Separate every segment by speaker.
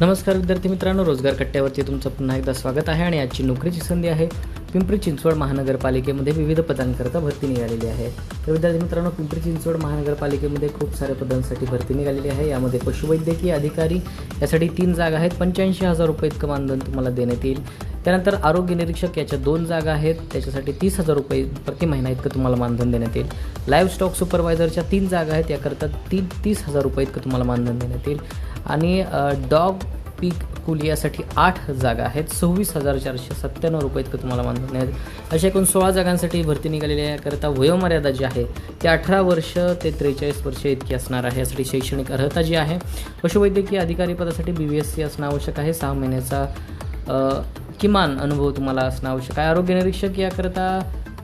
Speaker 1: नमस्कार विद्यार्थी मित्रांनो रोजगार कट्ट्यावरती तुमचं पुन्हा एकदा स्वागत आहे आणि आजची नोकरीची संधी आहे. पिंपरी चिंचवड महानगरपालिकेमध्ये विविध पदांकरता भरती निघालेली आहे. तर विद्यार्थी मित्रांनो पिंपरी चिंचवड महानगरपालिकेमध्ये खूप साऱ्या पदांसाठी भरती निघालेली आहे. यामध्ये पशुवैद्यकीय अधिकारी यासाठी तीन जागा आहेत. पंच्याऐंशी हजार रुपये इतकं मानधन तुम्हाला देण्यात येईल. त्यानंतर आरोग्य निरीक्षक याच्या दोन जागा आहेत. त्याच्यासाठी तीस हजार रुपये प्रति महिना इतकं तुम्हाला मानधन देण्यात येईल. लाईव्ह स्टॉक सुपरवायझरच्या तीन जागा आहेत. याकरता तीन तीस हजार रुपये इतकं तुम्हाला मानधन देण्यात येईल. आणि डॉग पीक कुल यासाठी आठ जागा आहेत. सव्वीस हजार चारशे सत्त्याण्णव रुपये इतकं तुम्हाला मानधन आहेत अशा एकूण सोळा जागांसाठी भरती निघालेली आहे. याकरता वयोमर्यादा जी आहे ती अठरा वर्ष ते त्रेचाळीस वर्ष इतकी असणार आहे. यासाठी शैक्षणिक अर्हता जी आहे पशुवैद्यकीय अधिकारी पदासाठी बी बी एस सी असणं आवश्यक आहे. सहा महिन्याचा किमान अनुभव तुम्हाला असणं आवश्यक आहे. आरोग्य निरीक्षक याकरता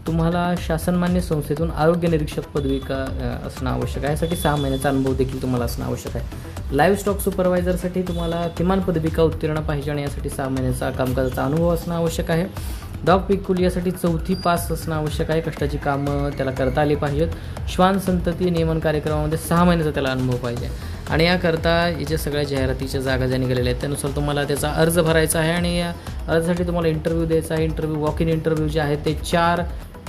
Speaker 1: तुम्हाला शासनमान्य संस्थेतून आरोग्य निरीक्षक पदविका असणं आवश्यक आहे. यासाठी सहा महिन्याचा अनुभव देखील तुम्हाला असणं आवश्यक आहे. लाईव्ह स्टॉक सुपरवायझरसाठी तुम्हाला किमान पदविका उत्तीर्ण पाहिजे आणि यासाठी सहा महिन्याचा कामकाजाचा अनुभव असणं आवश्यक आहे. डॉग पिकुल यासाठी चौथी पास असणं आवश्यक आहे. कष्टाची कामं त्याला करता आली पाहिजेत. श्वान संतती नियमन कार्यक्रमामध्ये सहा महिन्याचा त्याला अनुभव पाहिजे. आणि याकरता याच्या सगळ्या जाहिरातीच्या जागा ज्या निघालेल्या आहेत त्यानुसार तुम्हाला त्याचा अर्ज भरायचा आहे आणि या अर्जासाठी तुम्हाला इंटरव्ह्यू द्यायचा आहे. इंटरव्ह्यू वॉक इन इंटरव्ह्यू जे आहेत ते चार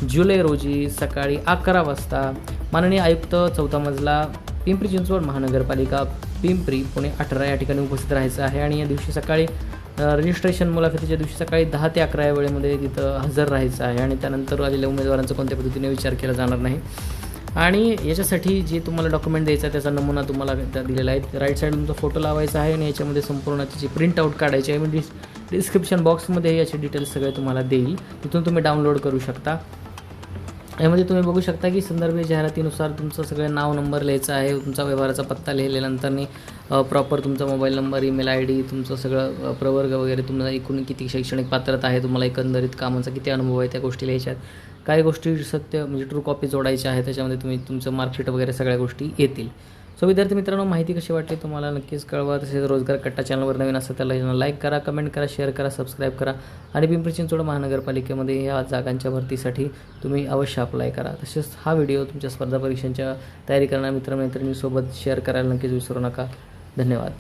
Speaker 1: जुलै रोजी सकाळी अकरा वाजता माननीय आयुक्त चौथा मजला पिंपरी चिंचवड महानगरपालिका पिंपरी पुणे अठरा या ठिकाणी उपस्थित राहायचं आहे आणि या दिवशी सकाळी रजिस्ट्रेशन मुलाखतीच्या दिवशी सकाळी दहा ते अकरा या वेळेमध्ये तिथं हजर राहायचं आहे आणि त्यानंतर आलेल्या उमेदवारांचा कोणत्या पद्धतीने विचार केला जाणार नाही. आणि याच्यासाठी जे तुम्हाला डॉक्युमेंट द्यायचं आहे त्याचा नमुना तुम्हाला त्या दिलेला आहे. राईट साईड तुमचा फोटो लावायचा आहे आणि याच्यामध्ये संपूर्ण त्याची प्रिंटआउट काढायची आहे. मी डिस डिस्क्रिप्शन बॉक्समध्ये याचे डिटेल्स सगळे तुम्हाला देईल. तिथून तुम्ही डाउनलोड करू शकता. यामध्ये तुम्ही बघू शकता की संदर्भ जाहिरातीनुसार तुमचं सगळं नाव नंबर लिहायचं आहे तुमचा व्यवहाराचा पत्ता लिहिल्यानंतरनी प्रॉपर तुमचा mobile number email I D तुमचं सगळं प्रवर्ग वगैरे तुम्हाला एकूण किती शैक्षणिक पात्रता आहे तुम्हाला एकंदरीत कामाचा किती अनुभव आहे त्या गोष्टी लिहायच्या आहेत. काही गोष्टी सत्य म्हणजे ट्रू कॉपी जोडायच्या आहे त्याच्यामध्ये तुम्ही तुमचं मार्कशीट वगैरे सगळ्या गोष्टी येतील. सो विद्यार्थी मित्रांनो माहिती कशी वाटली तुम्हाला? नक्कीच कळवा. तसेच रोजगार कट्टा चॅनलवर नवीन असेल त्याला लाईक करा कमेंट करा शेअर करा सबस्क्राईब करा. आणि पिंपरी चिंचवड महानगरपालिकेमध्ये या जागांच्या भरतीसाठी तुम्ही अवश्य अप्लाय करा. तसेच हा व्हिडिओ तुमच्या स्पर्धा परीक्षांच्या तयारी करणाऱ्या मित्रमैत्रिणींसोबत शेअर करायला नक्कीच विसरू नका. धन्यवाद.